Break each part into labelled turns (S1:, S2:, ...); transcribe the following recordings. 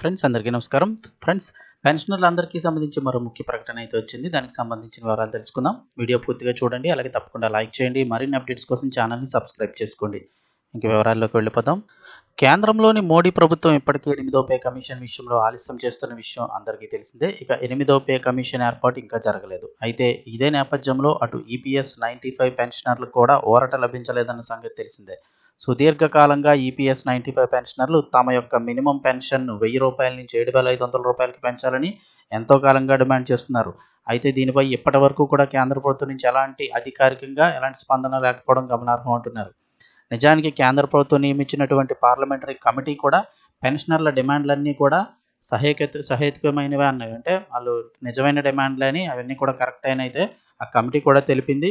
S1: Friends అందరికీ నమస్కారం. Friends పెన్షనర్లందరికీ సంబంధించి మరో ముఖ్య ప్రకటన అయితే వచ్చింది. దానికి సంబంధించిన వివరాలు తెలుసుకుందాం. వీడియో పూర్తిగా చూడండి అలాగే తప్పకుండా లైక్ చేయండి. మరిన్ని అప్డేట్స్ కోసం ఛానల్ని సబ్స్క్రైబ్ చేసుకోండి. ఇంక వివరాల్లోకి వెళ్ళిపోదాం. కేంద్రంలోని మోడీ ప్రభుత్వం ఇప్పటికీ ఎనిమిదో పే కమిషన్ విషయంలో ఆలస్యం చేస్తున్న విషయం అందరికీ తెలిసిందే. ఇక ఎనిమిదో పే కమిషన్ ఏర్పాటు ఇంకా జరగలేదు. అయితే ఇదే నేపథ్యంలో అటు ఈపీఎస్ నైంటీ ఫైవ్ పెన్షనర్లకు కూడా ఊరట లభించలేదన్న సంగతి తెలిసిందే. సుదీర్ఘకాలంగా ఈపీఎస్ నైంటీ ఫైవ్ పెన్షనర్లు తమ యొక్క మినిమం పెన్షన్ను వెయ్యి రూపాయల నుంచి ఏడు వేల ఐదు వందల రూపాయలకి పెంచాలని ఎంతో కాలంగా డిమాండ్ చేస్తున్నారు. అయితే దీనిపై ఇప్పటి వరకు కూడా కేంద్ర ప్రభుత్వం నుంచి ఎలాంటి అధికారికంగా ఎలాంటి స్పందన లేకపోవడం గమనార్హం అంటున్నారు. నిజానికి కేంద్ర ప్రభుత్వం నియమించినటువంటి పార్లమెంటరీ కమిటీ కూడా పెన్షనర్ల డిమాండ్లన్నీ కూడా సహేకత సహేతుకమైనవి అన్నవి అంటే వాళ్ళు నిజమైన డిమాండ్లని అని అవన్నీ కూడా కరెక్ట్ అయిన అయితే ఆ కమిటీ కూడా తెలిపింది.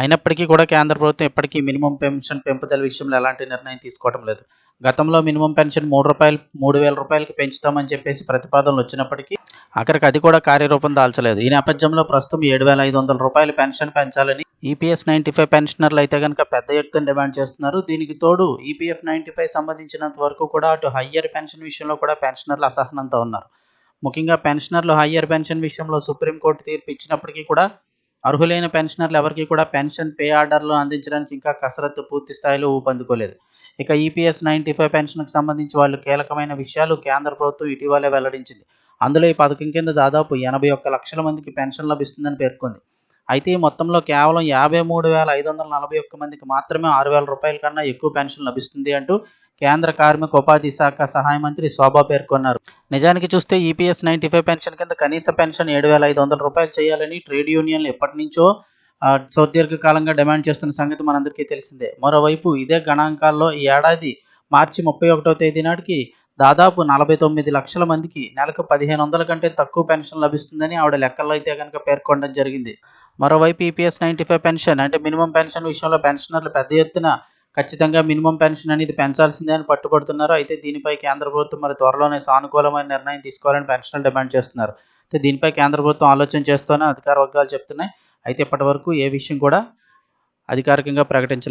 S1: అయినప్పటికీ కూడా కేంద్ర ప్రభుత్వం ఇప్పటికీ మినిమం పెన్షన్ పెంపుదల విషయంలో ఎలాంటి నిర్ణయం తీసుకోవడం లేదు. గతంలో మినిమం పెన్షన్ మూడు రూపాయలు మూడు వేల రూపాయలకి పెంచుతామని చెప్పేసి ప్రతిపాదనలు వచ్చినప్పటికీ అక్కడికి అది కూడా కార్యరూపం దాల్చలేదు. ఈ నేపథ్యంలో ప్రస్తుతం ఏడు వేల ఐదు వందల రూపాయలు పెన్షన్ పెంచాలని ఈపీఎస్ నైంటీ ఫైవ్ పెన్షనర్లు అయితే కనుక పెద్ద ఎత్తున డిమాండ్ చేస్తున్నారు. దీనికి తోడు ఈపీఎఫ్ నైంటీ ఫైవ్ సంబంధించినంత వరకు కూడా అటు హయ్యర్ పెన్షన్ విషయంలో కూడా పెన్షనర్లు అసహనంతో ఉన్నారు. ముఖ్యంగా పెన్షనర్లు హయ్యర్ పెన్షన్ విషయంలో సుప్రీంకోర్టు తీర్పు ఇచ్చినప్పటికీ కూడా అర్హులైన పెన్షనర్లు ఎవరికి కూడా పెన్షన్ పే ఆర్డర్లు అందించడానికి ఇంకా కసరత్తు పూర్తి స్థాయిలో ఊపందుకోలేదు. ఇక ఈపీఎస్ నైంటీ ఫైవ్ పెన్షన్కి సంబంధించి వాళ్ళు కీలకమైన విషయాలు కేంద్ర ప్రభుత్వం ఇటీవలే వెల్లడించింది. అందులో ఈ పథకం కింద దాదాపు ఎనభై ఒక్క లక్షల మందికి పెన్షన్ లభిస్తుందని పేర్కొంది. అయితే ఈ మొత్తంలో కేవలం యాభై మూడు వేల ఐదు వందల నలభై ఒక్క మందికి మాత్రమే ఆరు వేల రూపాయల కన్నా ఎక్కువ పెన్షన్ లభిస్తుంది అంటూ కేంద్ర కార్మిక ఉపాధి శాఖ సహాయ మంత్రి శోభా పేర్కొన్నారు. నిజానికి చూస్తే ఈపీఎస్ నైంటీ ఫైవ్ పెన్షన్ కింద కనీస పెన్షన్ ఏడు వేల ఐదు వందల రూపాయలు చేయాలని ట్రేడ్ యూనియన్లు ఎప్పటి నుంచో సుదీర్ఘకాలంగా డిమాండ్ చేస్తున్న సంగతి మనందరికీ తెలిసిందే. మరోవైపు ఇదే గణాంకాల్లో ఈ ఏడాది మార్చి ముప్పై ఒకటో తేదీ నాటికి దాదాపు నలభై తొమ్మిది లక్షల మందికి నెలకు పదిహేను వందల కంటే తక్కువ పెన్షన్ లభిస్తుందని ఆవిడ లెక్కల్లో అయితే కనుక పేర్కొనడం జరిగింది. మరోవైపు ఈపీఎస్ నైంటీ ఫైవ్ పెన్షన్ అంటే మినిమం పెన్షన్ విషయంలో పెన్షనర్లు పెద్ద ఎత్తున ఖచ్చితంగా మినిమం పెన్షన్ అనేది పెంచాల్సిందే అని పట్టుబడుతున్నారు అయితే దీనిపై కేంద్ర ప్రభుత్వం మరి త్వరలోనే సానుకూలమైన నిర్ణయం తీసుకోవాలని పెన్షనర్లు డిమాండ్ చేస్తున్నారు. అయితే దీనిపై కేంద్ర ప్రభుత్వం ఆలోచన చేస్తూనే అధికార వర్గాలు చెప్తున్నాయి. అయితే ఇప్పటి వరకు ఏ విషయం కూడా అధికారికంగా ప్రకటించలేదు